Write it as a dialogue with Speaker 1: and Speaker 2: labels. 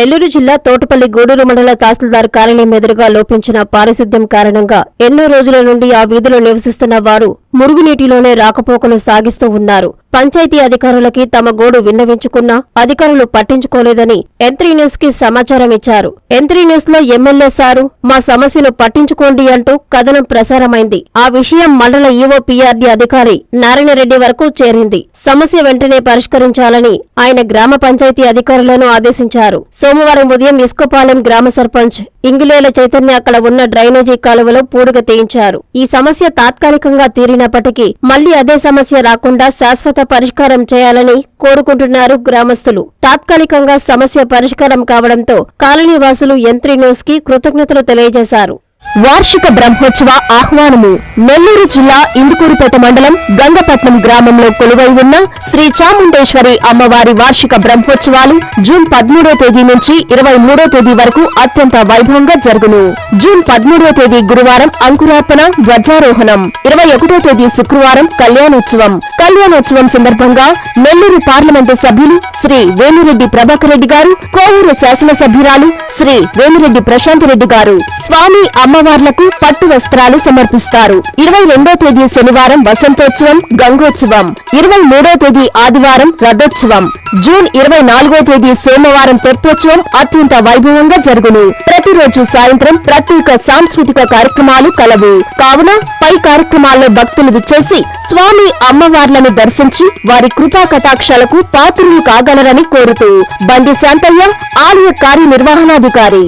Speaker 1: నెల్లూరు జిల్లా తోటపల్లి గూడూరు మండల తహసీల్దార్ కార్యాలయం ఎదురుగా లోపించిన పారిశుద్ధ్యం కారణంగా ఎన్నో రోజుల నుండి ఆ వీధిలో నివసిస్తున్న వారు మురుగునీటిలోనే రాకపోకలు సాగిస్తూ ఉన్నారు. పంచాయతీ అధికారులకి తమ గోడు విన్నవించుకున్నా అధికారులు పట్టించుకోలేదని ఎంత్రీ న్యూస్కి సమాచారం ఇచ్చారు. ఎంత్రీ న్యూస్లో ఎమ్మెల్యే సారు మా సమస్యను పట్టించుకోండి అంటూ కథనం ప్రసారమైంది. ఆ విషయం మండల ఈవో పీఆర్డీ అధికారి నారాయణరెడ్డి వరకు చేరింది. సమస్య వెంటనే పరిష్కరించాలని ఆయన గ్రామ పంచాయతీ అధికారులను ఆదేశించారు. సోమవారం ఉదయం ఇసుకపాలెం గ్రామ సర్పంచ్ ఇంగిలేల చైతన్య అక్కడ ఉన్న డ్రైనేజీ కాలువలో పూడుగ తీయించారు. ఈ సమస్య తాత్కాలికంగా తీరినప్పటికీ మళ్ళీ అదే సమస్య రాకుండా శాశ్వత పరిష్కారం చేయాలని కోరుకుంటున్నారు గ్రామస్తులు. తాత్కాలికంగా సమస్య పరిష్కారం కావడంతో కాలనీ వాసులు కి కృతజ్ఞతలు తెలియజేశారు. వార్షిక బ్రహ్మోత్సవ ఆహ్వానము నెల్లూరు జిల్లా ఇందుకూరుపేట మండలం గంగపట్నం గ్రామంలో కొలువై ఉన్న శ్రీ చాముండేశ్వరి అమ్మవారి వార్షిక బ్రహ్మోత్సవాలు జూన్ పదమూడో తేదీ నుంచి ఇరవై మూడో తేదీ వరకు అత్యంత వైభవంగా జరుగును. జూన్ పదమూడో తేదీ గురువారం అంకురార్పణ ధ్వజారోహణం ఇరవై ఒకటో తేదీ శుక్రవారం కళ్యాణోత్సవం. కళ్యాణోత్సవం సందర్భంగా నెల్లూరు పార్లమెంటు సభ్యులు శ్రీ వేమిరెడ్డి ప్రభాకర్ రెడ్డి గారు కోవూరు శాసనసభ్యురాలు శ్రీ వేమిరెడ్డి ప్రశాంత్ రెడ్డి గారు స్వామి అమ్మవార్లకు పట్టు వస్త్రాలు సమర్పిస్తారు. ఇరవై రెండో తేదీ శనివారం వసంతోత్సవం గంగోత్సవం. ఇరవై మూడో తేదీ ఆదివారం రథోత్సవం. జూన్ ఇరవై నాలుగో తేదీ సోమవారం తెప్పోత్సవం అత్యంత వైభవంగా జరుగును. ప్రతిరోజు సాయంత్రం ప్రత్యేక సాంస్కృతిక కార్యక్రమాలు కలవు. కావున పై కార్యక్రమాల్లో భక్తులు విచ్చేసి స్వామి అమ్మవార్లను దర్శించి వారి కృపా కటాక్షాలకు పాత్రులు కాగలరని కోరుతూ బండి శాంతయ్య ఆలయ కార్యనిర్వహణాధికారి.